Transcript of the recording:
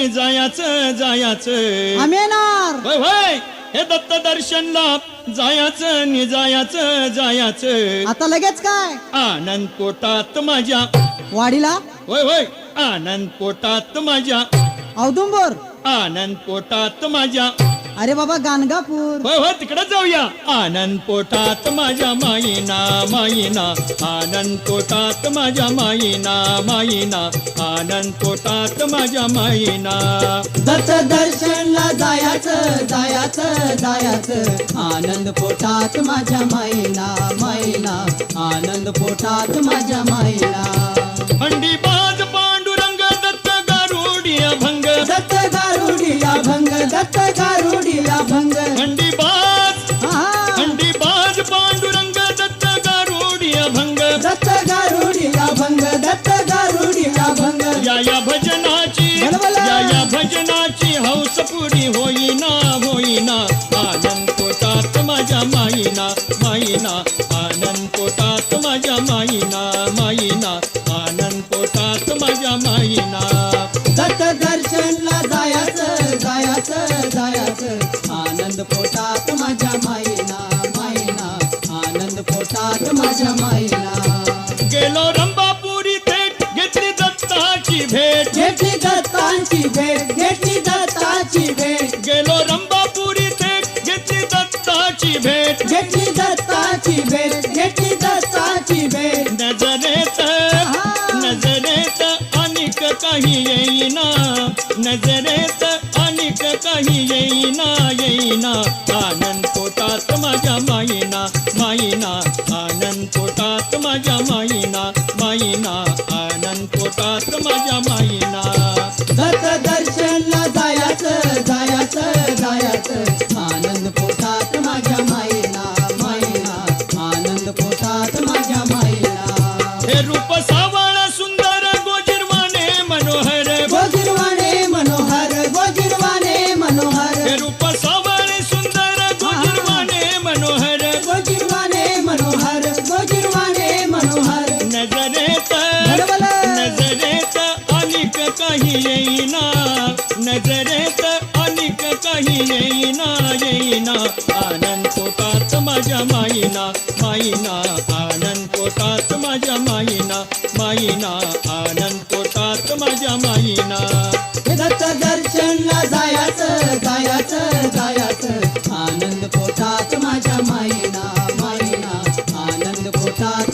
नि जायाचं जायाचं. आम्ही येणार. होय होय. हे दत्त दर्शनला जायाचं नि जायाचं जायाचं. आता लगेच काय? आनंद पोटात माझ्या. वाडीला? होय होय. आनंद पोटात माझ्या. औदुंबर? आनंद पोटात माझ्या. अरे बाबा गाणगापूर. होय होय तिकडे जाऊया. आनंद पोटात माझ्या माईना माईना आनंद पोटात माझ्या माईना माईना आनंद पोटात माझ्या माईना दत्त दर्शनला जायाचं जायाचं जायाचं. आनंद पोटात माझ्या माईना माईना आनंद पोटात माझ्या माईना गारुडिया भंग. दत्त गारुडिया भंग दत्त गारुडिया भंग. या या भजनाची. या या भजनाची हौस पुरी होईना होईना. आनंद पोटात माझ्या माईना माईना. माझ्या माईना गेलो रंबापुरी थेट घेतली दत्ताची भेट. घेतली दत्तांची भेट घेतली दत्ताची भेट. गेलो रंबापुरी थेट घेतली दत्ताची भेट. घेतली दत्ताची भेट घेतली दत्ताची भेट. नजरेत नजरेत अनिक काही येईना. नजरेत अनिक काही येईना येईना. आनंद पोटात माझ्या आनंद पोटात माझ्या माईना माईना आनंद पोटात माझ्या काही येईना नजरेत अनिक काही येईना येईना आनंद पोटात माझ्या माईना माईना आनंद पोटात माझ्या माईना माईना आनंद पोटात माझ्या माईना दत्त दर्शनला जायाचं जायाचं जायाचं. आनंद पोटात माझ्या माईना माईना आनंद पोटात